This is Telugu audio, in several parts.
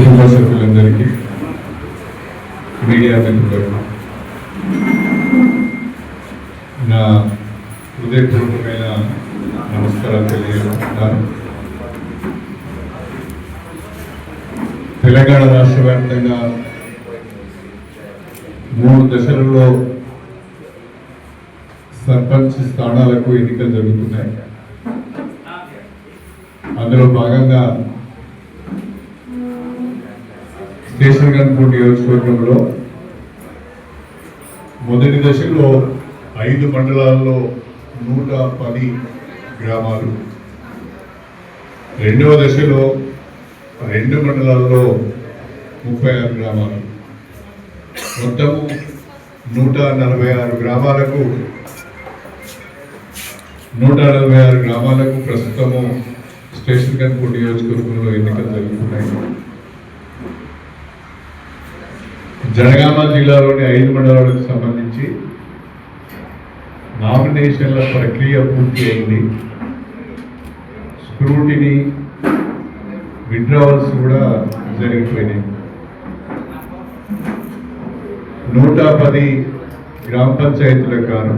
కుటుంబ సభ్యులందరికీ మీడియా మిత్రులకు నా హృదయపూర్వకమైన నమస్కారాలు తెలియజేస్తున్నాను. తెలంగాణ రాష్ట్ర వ్యాప్తంగా మూడు దశలలో సర్పంచ్ స్థానాలకు ఎన్నికలు జరుగుతున్నాయి. అందులో భాగంగా స్టేషన్ గన్పూర్ నియోజకవర్గంలో మొదటి దశలో ఐదు మండలాల్లో నూట పది గ్రామాలు. రెండవ దశలో రెండు మండలాల్లో ముప్పై ఆరు గ్రామాలు. మొత్తము నూట నలభై ఆరు గ్రామాలకు నూట నలభై ఆరు గ్రామాలకు ప్రస్తుతము స్టేషన్ కన్పూర్ నియోజకవర్గంలో ఎన్నికలు జరుగుతున్నాయి. జనగామ జిల్లాలోని ఐదు మండలాలకు సంబంధించి నామినేషన్ల ప్రక్రియ పూర్తి అయింది. స్క్రూటిని విడ్రావల్స్ కూడా జరిగిపోయినాయి. నూట పది గ్రామ పంచాయతీల గాను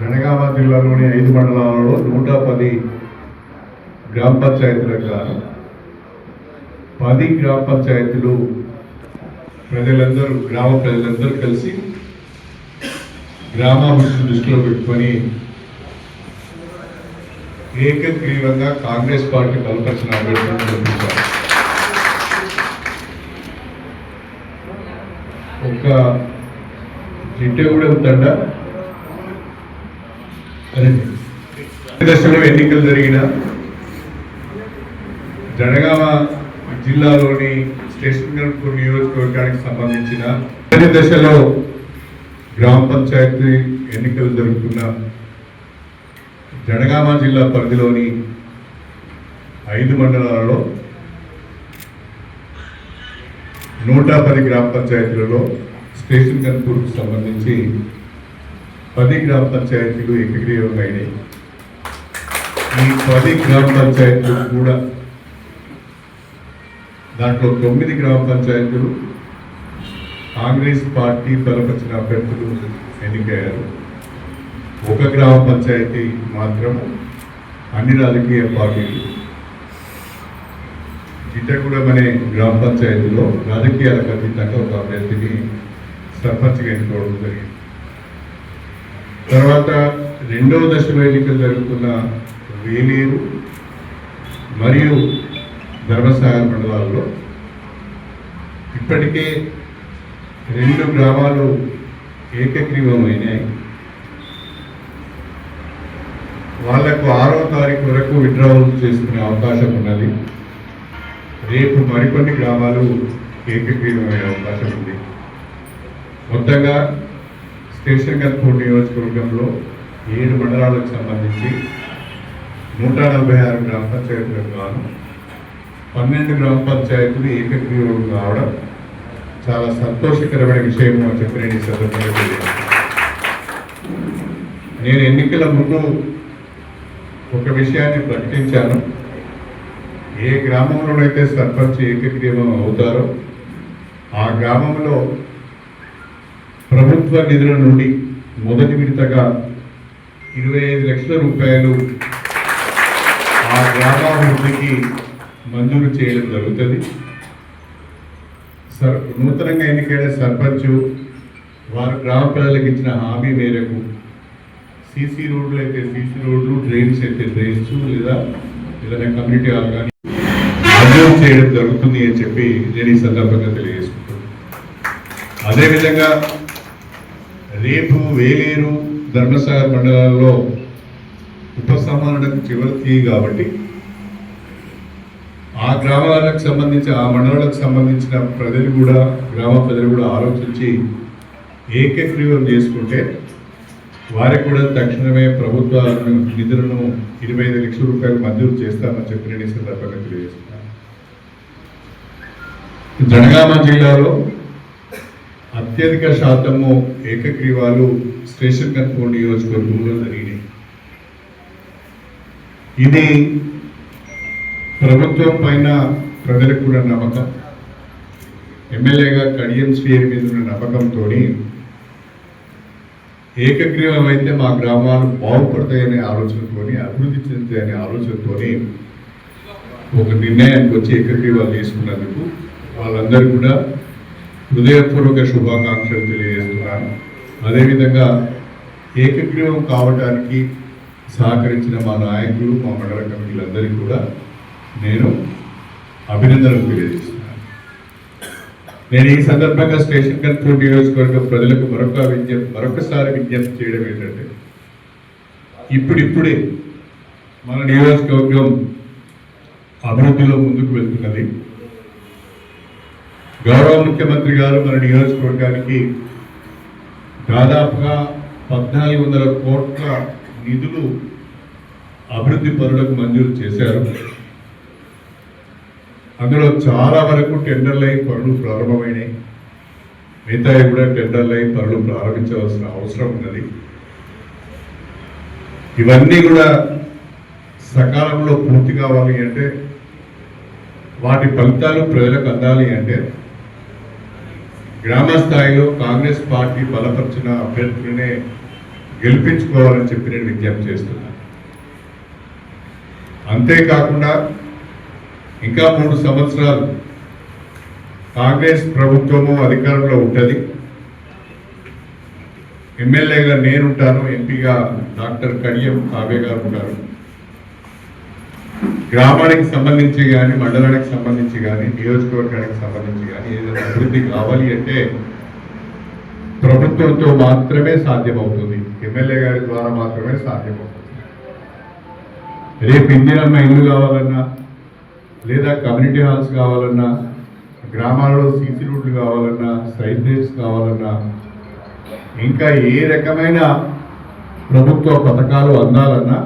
జనగామ జిల్లాలోని ఐదు మండలాలలో నూట పది గ్రామ పంచాయతీల గాను పది గ్రామ పంచాయతీలు ప్రజలందరూ గ్రామ ప్రజలందరూ కలిసి గ్రామాభివృద్ధి దృష్టిలో పెట్టుకొని ఏకగ్రీవంగా కాంగ్రెస్ పార్టీ బలపరిచిన అభ్యర్థులను ఒక ఒక కూడా తండ దశలో ఎన్నికలు జరిగిన జనగామ జిల్లాలోని స్టేషన్ నియోజకవర్గానికి సంబంధించిన మొదటి దశలో గ్రామ పంచాయతీ ఎన్నికలు జరుగుతున్న జనగామ జిల్లా పరిధిలోని ఐదు మండలాలలో నూట పది గ్రామ పంచాయతీలలో స్టేషన్ కన్పూర్కు సంబంధించి పది గ్రామ పంచాయతీలు ఏకగ్రీవంగా అయినాయి. ఈ పది గ్రామ పంచాయతీలు కూడా దాంట్లో తొమ్మిది గ్రామ పంచాయతీలు కాంగ్రెస్ పార్టీ బలపరిచిన అభ్యర్థులు ఎన్నికయ్యారు. ఒక గ్రామ పంచాయతీ మాత్రం అన్ని రాజకీయ పార్టీలు. చిట్టగూడెం అనే గ్రామ పంచాయతీలో రాజకీయాలకు అతీతంగా ఒక అభ్యర్థిని సర్పంచ్గా ఎన్నుకోవడం జరిగింది. తర్వాత రెండవ దశలో ఎన్నికలు జరుగుతున్న వేలేరు మరియు ధర్మసాగర్ మండలాల్లో ఇప్పటికే రెండు గ్రామాలు ఏకగ్రీవమైనాయి. వాళ్ళకు ఆరో తారీఖు వరకు విడ్రావల్ చేసుకునే అవకాశం ఉన్నది. రేపు మరికొన్ని గ్రామాలు ఏకగ్రీవమయ్యే అవకాశం ఉంది. మొత్తంగా స్టేషన్ కన్పూర్ నియోజకవర్గంలో ఏడు మండలాలకు సంబంధించి నూట నలభై ఆరు గ్రామ పంచాయతీలకు గాను పన్నెండు గ్రామ పంచాయతీలు ఏకగ్రీవం కావడం చాలా సంతోషకరమైన విషయం అని చెప్పి నేను ఈ సందర్భంగా నేను ఎన్నికల ముందు ఒక విషయాన్ని ప్రకటించాను. ఏ గ్రామంలోనైతే సర్పంచ్ ఏకగ్రీవం అవుతారో ఆ గ్రామంలో ప్రభుత్వ నిధుల నుండి మొదటి విడతగా ఇరవై ఐదు లక్షల రూపాయలు ఆ గ్రామాభివృద్ధికి మంజూరు చేయడం జరుగుతుంది. సర్ నూతనంగా ఎన్నికైన సర్పంచ్ వారు గ్రామ ప్రజలకు ఇచ్చిన హామీ మేరకు సీసీ రోడ్లు అయితే సీసీ రోడ్లు డ్రైన్స్ అయితే డ్రైన్స్ లేదా ఏదైనా కమ్యూనిటీ హాల్ కానీ మంజూరు చేయడం జరుగుతుంది అని చెప్పి నేను ఈ సందర్భంగా తెలియజేసుకుంటున్నాను. అదేవిధంగా రేపు వేలేరు ధర్మసాగర్ మండలాల్లో ఉపసంహరణకు చివరి కాబట్టి ఆ గ్రామాలకు సంబంధించి ఆ మండలాలకు సంబంధించిన ప్రజలు కూడా గ్రామ ప్రజలు కూడా ఆలోచించి ఏకగ్రీవం చేసుకుంటే వారికి కూడా తక్షణమే ప్రభుత్వ నిధులను ఇరవై ఐదు లక్షల రూపాయలు మంజూరు చేస్తామని చెప్పి నేను ఈ సందర్భంగా తెలియజేస్తున్నాను. జనగామ జిల్లాలో అత్యధిక శాతము ఏకగ్రీవాలు స్టేషన్ కన్పూర్ నియోజకవర్గంలో జరిగినాయి. ఇది ప్రభుత్వం పైన ప్రజలకు కూడా నమ్మకం ఎమ్మెల్యేగా కడియం స్పీర్ మీద ఉన్న నమ్మకంతో ఏకగ్రీవం అయితే మా గ్రామాలు బాగుపడతాయనే ఆలోచనతోని అభివృద్ధి చెందుతాయనే ఆలోచనతోని ఒక నిర్ణయానికి వచ్చి ఏకగ్రీవాలు తీసుకున్నందుకు వాళ్ళందరూ కూడా హృదయపూర్వక శుభాకాంక్షలు తెలియజేస్తున్నాను. అదేవిధంగా ఏకగ్రీవం కావడానికి సహకరించిన మా నాయకులు మా మండల కమిటీలందరికీ కూడా నేను అభినందనలు తెలియజేస్తున్నాను. నేను ఈ సందర్భంగా స్టేషన్ కంట్రోల్ నియోజకవర్గం ప్రజలకు మరొక విజ్ఞప్తి మరొకసారి విజ్ఞప్తి చేయడం ఏంటంటే ఇప్పుడిప్పుడే మన నియోజకవర్గం అభివృద్ధిలో ముందుకు వెళ్తున్నది. గౌరవ ముఖ్యమంత్రి గారు మన నియోజకవర్గానికి దాదాపుగా పద్నాలుగు వందల కోట్ల నిధులు అభివృద్ధి పనులకు మంజూరు చేశారు. అందులో చాలా వరకు టెండర్లు అయి పనులు ప్రారంభమైనాయి. మిగతాయి కూడా టెండర్లు అయి పనులు ప్రారంభించవలసిన అవసరం ఉన్నది. ఇవన్నీ కూడా సకాలంలో పూర్తి కావాలి అంటే వాటి ఫలితాలు ప్రజలకు అందాలి అంటే గ్రామ స్థాయిలో కాంగ్రెస్ పార్టీ బలపరిచిన అభ్యర్థులనే గెలిపించుకోవాలని చెప్పి నేను విజ్ఞప్తి చేస్తున్నాను. అంతేకాకుండా ఇంకా మూడు సంవత్సరాలు కాంగ్రెస్ ప్రభుత్వము అధికారంలో ఉంటుంది. ఎమ్మెల్యేగా నేనుంటాను ఎంపీగా డాక్టర్ కడియం కావ్య గారు ఉంటారు. గ్రామానికి సంబంధించి కానీ మండలానికి సంబంధించి కానీ నియోజకవర్గానికి సంబంధించి కానీ ఏదైనా అభివృద్ధి కావాలి అంటే ప్రభుత్వంతో మాత్రమే సాధ్యమవుతుంది. ఎమ్మెల్యే గారి ద్వారా మాత్రమే సాధ్యమవుతుంది. రేపు ఇందిరమ్మ ఇల్లు కావాలన్నా లేదా కమ్యూనిటీ హాల్స్ కావాలన్నా గ్రామాలలో సీసీ రోడ్లు కావాలన్నా సైడ్ డ్రైన్స్ కావాలన్నా ఇంకా ఏ రకమైన ప్రభుత్వ పథకాలు అందాలన్నా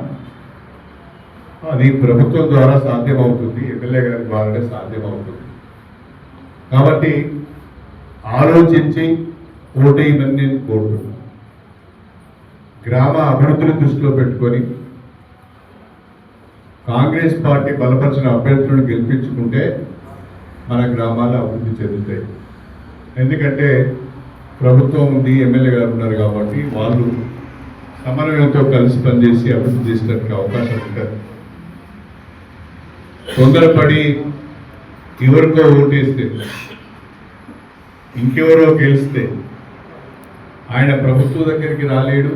అది ప్రభుత్వం ద్వారా సాధ్యమవుతుంది. ఎమ్మెల్యే గారి ద్వారానే సాధ్యమవుతుంది. కాబట్టి ఆలోచించి ఓటేయమని నేను కోరుతున్నాను గ్రామ అభివృద్ధిని దృష్టిలో పెట్టుకొని కాంగ్రెస్ పార్టీ బలపరిచిన అభ్యర్థులను గెలిపించుకుంటే మన గ్రామాలు అభివృద్ధి చెందుతాయి. ఎందుకంటే ప్రభుత్వం ఉంది ఎమ్మెల్యే గారు ఉన్నారు కాబట్టి వాళ్ళు సమన్వయంతో కలిసి పనిచేసి అభివృద్ధి చేసడానికి అవకాశం ఉంటుంది. తొందరపడి ఎవరికో ఓటేస్తే ఇంకెవరో గెలిస్తే ఆయన ప్రభుత్వం దగ్గరికి రాలేడు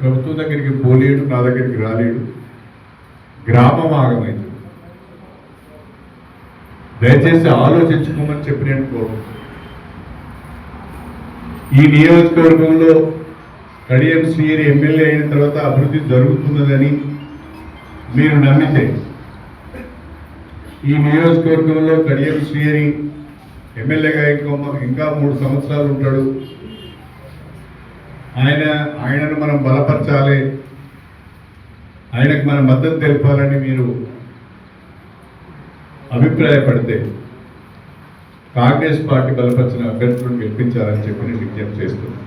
ప్రభుత్వం దగ్గరికి పోలేడు నా దగ్గరికి రాలేడు. గ్రామం ఆగమైంది దయచేసి ఆలోచించుకోమని చెప్పి నేను కోరుకుంటున్నాను. ఈ నియోజకవర్గంలో కడియం శ్రీహరి ఎమ్మెల్యే అయిన తర్వాత అభివృద్ధి జరుగుతున్నదని మీరు నమ్మితే ఈ నియోజకవర్గంలో కడియం శ్రీహరి ఎమ్మెల్యేగా ఇంకో ఇంకా మూడు సంవత్సరాలు ఉంటాడు. ఆయన ఆయనను మనం బలపరచాలి. ఆయనకు మన మద్దతు తెలపాలని మీరు అభిప్రాయపడితే కాంగ్రెస్ పార్టీ బలపరిచిన అభ్యర్థులను గెలిపించాలని చెప్పి నేను విజ్ఞప్తి చేస్తున్నాను.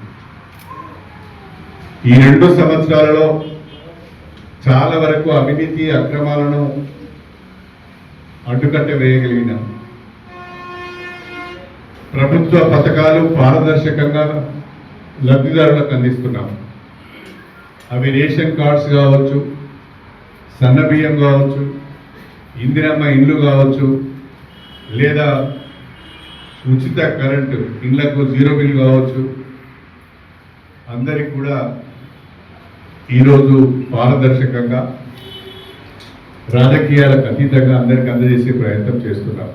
ఈ రెండు సంవత్సరాలలో చాలా వరకు అవినీతి అక్రమాలను అడ్డుకట్ట వేయగలిగిన ప్రభుత్వ పథకాలు పారదర్శకంగా లబ్ధిదారులకు అందిస్తున్నాం. అవి రేషన్ కార్డ్స్ కావచ్చు సన్న బియ్యం కావచ్చు ఇందిరమ్మ ఇండ్లు కావచ్చు లేదా ఉచిత కరెంటు ఇండ్లకు జీరో బిల్ కావచ్చు అందరికి కూడా ఈరోజు పారదర్శకంగా రాజకీయాలకు అతీతంగా అందరికీ అందజేసే ప్రయత్నం చేస్తున్నాం.